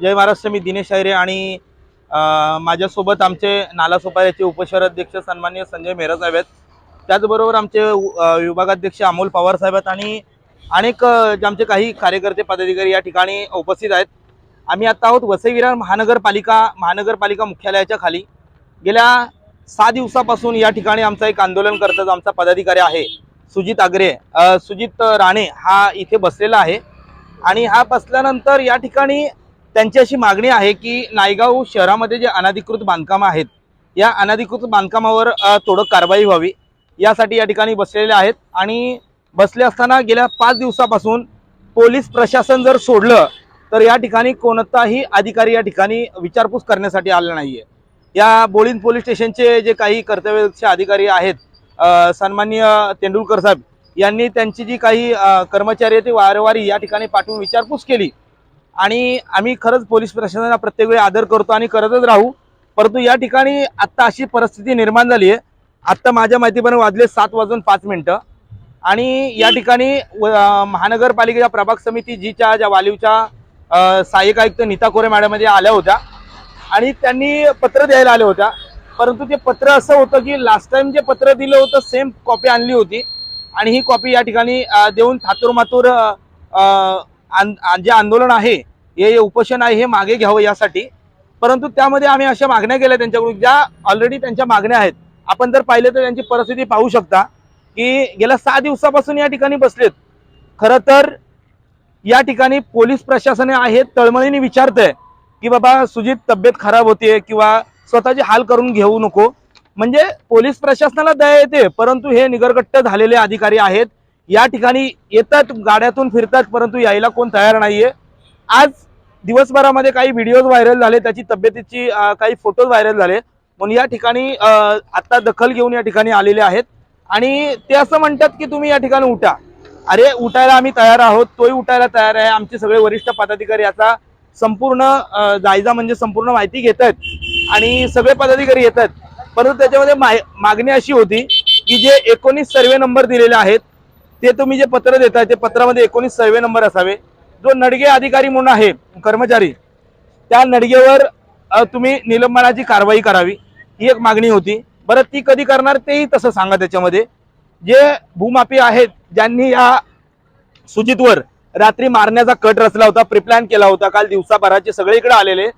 जय महाराष्ट्र मी दिनेश आयरे आणि माझ्यासोबत आमचे नाला सोपाऱ्याचे उपशहराध्यक्ष सन्मान्य संजय मेहरा साहेब आहेत. त्याचबरोबर आमचे विभागाध्यक्ष अमोल पवार साहेब आहेत आणि अनेक जे आमचे काही कार्यकर्ते पदाधिकारी या ठिकाणी उपस्थित आहेत. आम्ही आता आहोत वसईविरार महानगरपालिका महानगरपालिका मुख्यालयाच्या खाली. गेल्या सहा दिवसापासून या ठिकाणी आमचा एक आंदोलन करतात आमचा पदाधिकारी आहे सुजित आगरे. सुजित राणे हा इथे बसलेला आहे आणि हा बसल्यानंतर या ठिकाणी त्यांची अशी मागणी आहे की नायगाव शहरामध्ये जे अनधिकृत बांधकामं आहेत या अनधिकृत बांधकामावर थोडं कारवाई व्हावी यासाठी या ठिकाणी बसलेले आहेत. आणि बसले असताना गेल्या पाच दिवसापासून पोलीस प्रशासन जर सोडलं तर या ठिकाणी कोणताही अधिकारी या ठिकाणी विचारपूस करण्यासाठी आला आहे या बोळीन पोलीस स्टेशनचे जे काही कर्तव्यदक्ष अधिकारी आहेत सन्मान्य तेंडुलकर साहेब यांनी त्यांची जी काही कर्मचारी आहेत ती वारंवारी या ठिकाणी पाठवून विचारपूस केली. आणि आम्ही खरंच पोलीस प्रशासनाला प्रत्येक वेळी आदर करतो आणि करतच राहू. परंतु या ठिकाणी आत्ता अशी परिस्थिती निर्माण झाली आहे. आत्ता माझ्या माहितीप्रमाणे वाजले सात वाजून पाच मिनटं. आणि या ठिकाणी महानगरपालिकेच्या प्रभाग समिती जीच्या ज्या वालीवच्या सहाय्यक आयुक्त नीता कोरे मॅडममध्ये आल्या होत्या. आणि त्यांनी पत्र द्यायला आल्या होत्या. परंतु ते पत्र असं होतं की लास्ट टाइम जे पत्र दिलं होतं सेम कॉपी आणली होती. आणि ही कॉपी या ठिकाणी देऊन थातूर मातूर जे आंदोलन आहे हे हे उपोषण आहे हे मागे घ्यावं यासाठी. परंतु त्यामध्ये आम्ही अशा मागण्या केल्या त्यांच्याकडून ज्या ऑलरेडी त्यांच्या मागण्या आहेत. आपण जर पाहिलं तर त्यांची परिस्थिती पाहू शकता की गेल्या सहा दिवसापासून या ठिकाणी बसलेत. खरं तर या ठिकाणी पोलीस प्रशासन आहे तळमळीने विचारतंय की बाबा सुजित तब्येत खराब होते किंवा स्वतःचे हाल करून घेऊ नको. म्हणजे पोलीस प्रशासनाला दया येते परंतु हे निगरगट्ट झालेले अधिकारी आहेत. या ठिकाणी येतात गाड्यातून फिरतात परंतु यायला कोण तयार नाहीये. आज दिवसभरामध्ये काही व्हिडिओज व्हायरल झाले त्याची तब्येतीची काही फोटोज व्हायरल झाले. म्हणून या ठिकाणी आत्ता आता दखल घेऊन या ठिकाणी आलेले आहेत. आणि ते असं म्हणतात की तुम्ही या ठिकाणी उठा. अरे उठायला आम्ही तयार आहोत तोही उठायला तयार आहे. आमचे सगळे वरिष्ठ पदाधिकारी याचा संपूर्ण जायजा म्हणजे संपूर्ण माहिती घेत आहेत आणि सगळे पदाधिकारी येत आहेत परंतु त्याच्यामध्ये मागणी अशी होती की जे एकोणीस सर्वे नंबर दिलेले आहेत ते तुम्ही जे पत्र देताय ते पत्रामध्ये एकोणीस सर्वे नंबर असावे. जो नडगे अधिकारी म्हणून आहे कर्मचारी त्या नडगेवर तुम्ही निलंबनाची कारवाई करावी ही एक मागणी होती. बरं ती कधी करणार तेही तसं सांगा त्याच्यामध्ये. जे भूमापी आहेत ज्यांनी या सुजितवर रात्री मारण्याचा कट रचला होता प्रिप्लॅन केला होता काल दिवसाभराचे सगळे इकडे आलेले.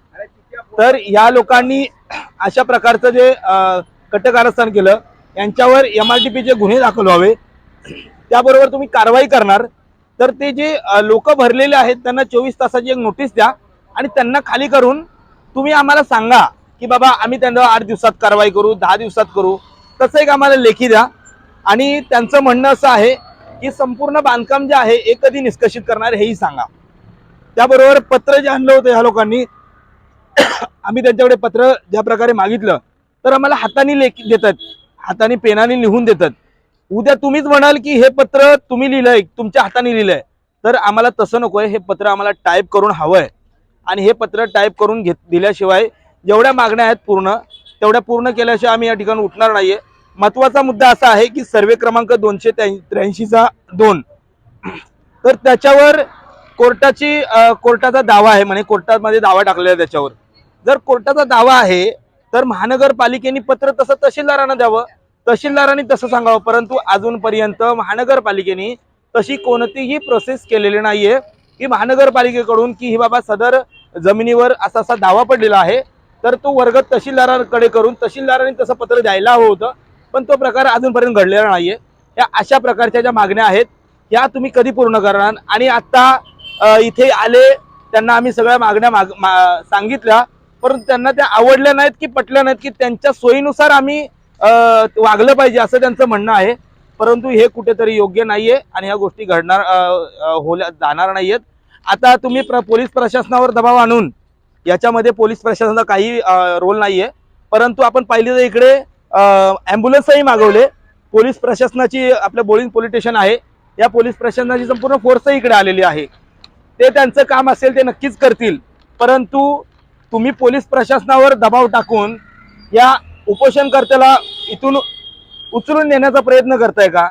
तर या लोकांनी अशा प्रकारचं जे कटकारस्थान केलं यांच्यावर एम आर टी पीचे गुन्हे दाखल व्हावे. त्याबरोबर तुम्ही कारवाई करणार. तर ते जे लोक भरलेले आहेत त्यांना चोवीस तासाची एक नोटीस द्या आणि त्यांना खाली करून तुम्ही आम्हाला सांगा की बाबा आम्ही त्यांना आठ दिवसात कारवाई करू दहा दिवसात करू. तसं एक आम्हाला लेखी द्या. आणि त्यांचं म्हणणं असं आहे की संपूर्ण बांधकाम जे आहे हे कधी निष्कर्षित करणार हेही सांगा. त्याबरोबर पत्र जे आणलं होतं ह्या लोकांनी आम्ही त्यांच्याकडे पत्र ज्या प्रकारे मागितलं तर आम्हाला हाताने लेख देतात. हाताने पेनाने लिहून देतात. उद्या तुम्हीच म्हणाल की हे पत्र तुम्ही लिहिलंय तुमच्या हाताने लिहिलंय. तर आम्हाला तसं नकोय हे पत्र आम्हाला टाईप करून हवंय. आणि हे पत्र टाईप करून घेत दिल्याशिवाय जेवढ्या मागण्या आहेत पूर्ण तेवढ्या पूर्ण केल्याशिवाय आम्ही या ठिकाणी उठणार नाहीये. महत्त्वाचा मुद्दा असा आहे की सर्वे क्रमांक दोनशे त्र्याऐंशीचा दोन. तर त्याच्यावर कोर्टाची कोर्टाचा दावा आहे म्हणे कोर्टामध्ये दावा टाकलेला त्याच्यावर. जर कोर्टाचा दावा आहे तर महानगरपालिकेने पत्र तसं तहसीलदारांना द्यावं. तहसीलदारांनी तसं सांगावं परंतु अजूनपर्यंत महानगरपालिकेने तशी कोणतीही प्रोसेस केलेली नाहीये. की महानगरपालिकेकडून की ही बाबा सदर जमिनीवर असा असा दावा पडलेला आहे. तर तो वर्ग तहसीलदारांकडे करून तहसीलदारांनी तसं पत्र द्यायला हवं होतं पण तो प्रकार अजूनपर्यंत घडलेला नाहीये. या अशा प्रकारच्या ज्या मागण्या आहेत या तुम्ही कधी पूर्ण करणार? आणि आत्ता इथे आले त्यांना आम्ही सगळ्या मागण्या माग मा- सांगितल्या परंतु त्यांना त्या आवडल्या नाहीत की पटल्या नाहीत की त्यांच्या सोयीनुसार आम्ही वागलं पाहिजे असं त्यांचं म्हणणं आहे. परंतु हे कुठेतरी योग्य नाहीये आणि ह्या गोष्टी घडणार होल्या जाणार नाहीयेत. आता तुम्ही प्र पोलीस प्रशासनावर दबाव आणून याच्यामध्ये पोलीस प्रशासनाचा काही रोल नाहीये. परंतु आपण पाहिले तर इकडे ॲम्ब्युलन्सही मागवले. पोलीस प्रशासनाची आपलं बोलिंग पोलीस स्टेशन आहे. या पोलीस प्रशासनाची संपूर्ण फोर्सही इकडे आलेली आहे. ते त्यांचं काम असेल ते नक्कीच करतील. परंतु तुम्ही पोलीस प्रशासनावर दबाव टाकून या उपोषणकर्त्याला इथून उचलून नेण्याचा प्रयत्न करताय का?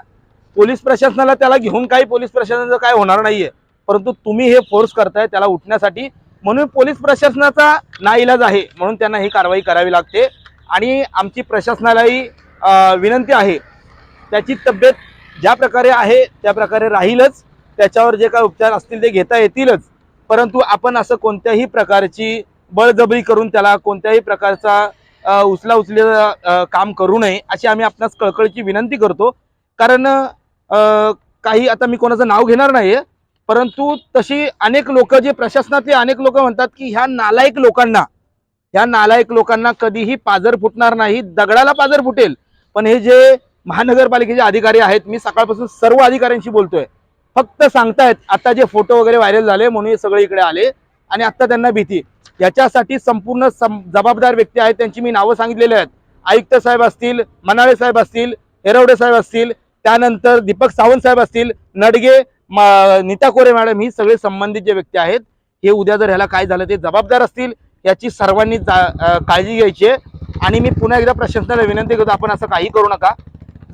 पोलीस प्रशासनाला त्याला घेऊन काही पोलीस प्रशासनाचं काय होणार नाहीये. परंतु तुम्ही हे फोर्स करताय त्याला उठण्यासाठी. म्हणून पोलीस प्रशासनाचा नाईलाज आहे म्हणून त्यांना ही कारवाई करावी लागते. आणि आमची प्रशासनालाही विनंती आहे. त्याची तब्येत ज्या प्रकारे आहे त्या प्रकारे राहीलच. त्याच्यावर जे काही उपचार असतील ते घेता येतीलच. परंतु आपण असं कोणत्याही प्रकारची बळजबरी करून त्याला कोणत्याही प्रकारचा उचला उचले काम करू नये अशी आम्ही आपणास कळकळीची विनंती करतो. कारण काही आता मी कोणाचं नाव घेणार नाहीये परंतु तशी अनेक लोक जे प्रशासनातले अनेक लोक म्हणतात की ह्या नालायक लोकांना ह्या नालायक लोकांना कधीही पाजर फुटणार नाही दगडाला पाजर फुटेल. पण हे जे महानगरपालिकेचे अधिकारी आहेत मी सकाळपासून सर्व अधिकाऱ्यांशी बोलतोय. फक्त सांगतायत आता जे फोटो वगैरे व्हायरल झाले म्हणून हे सगळे इकडे आले. आणि आत्ता त्यांना भीती. याच्यासाठी संपूर्ण सम जबाबदार व्यक्ती आहेत त्यांची मी नावं सांगितलेली आहेत. आयुक्त साहेब असतील मनाळे साहेब असतील हेरवडे साहेब असतील त्यानंतर दीपक सावंत साहेब असतील नडगे म- नीता कोरे मॅडम ही सगळे संबंधित जे व्यक्ती आहेत हे उद्या जर ह्याला काय झालं ते जबाबदार असतील याची सर्वांनी जा- काळजी घ्यायची आहे. आणि मी पुन्हा एकदा प्रशासनाला विनंती करतो आपण असं काही करू नका.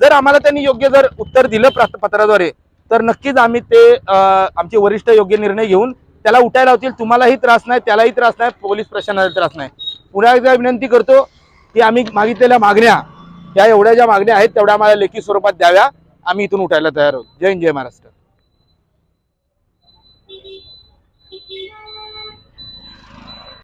जर आम्हाला त्यांनी योग्य जर उत्तर दिलं पत्राद्वारे तर नक्कीच आम्ही ते आमचे वरिष्ठ योग्य निर्णय घेऊन त्याला उठायला होतील तुम्हालाही त्रास नाही त्यालाही त्रास नाही पोलीस प्रशासनाला त्रास नाही. पुन्हा एकदा विनंती करतो की आम्ही मागितलेल्या मागण्या या एवढ्या ज्या मागण्या आहेत तेवढ्या आम्हाला लेखी स्वरूपात द्याव्या. आम्ही इथून उठायला तयार आहोत. जय हिंद जय महाराष्ट्र.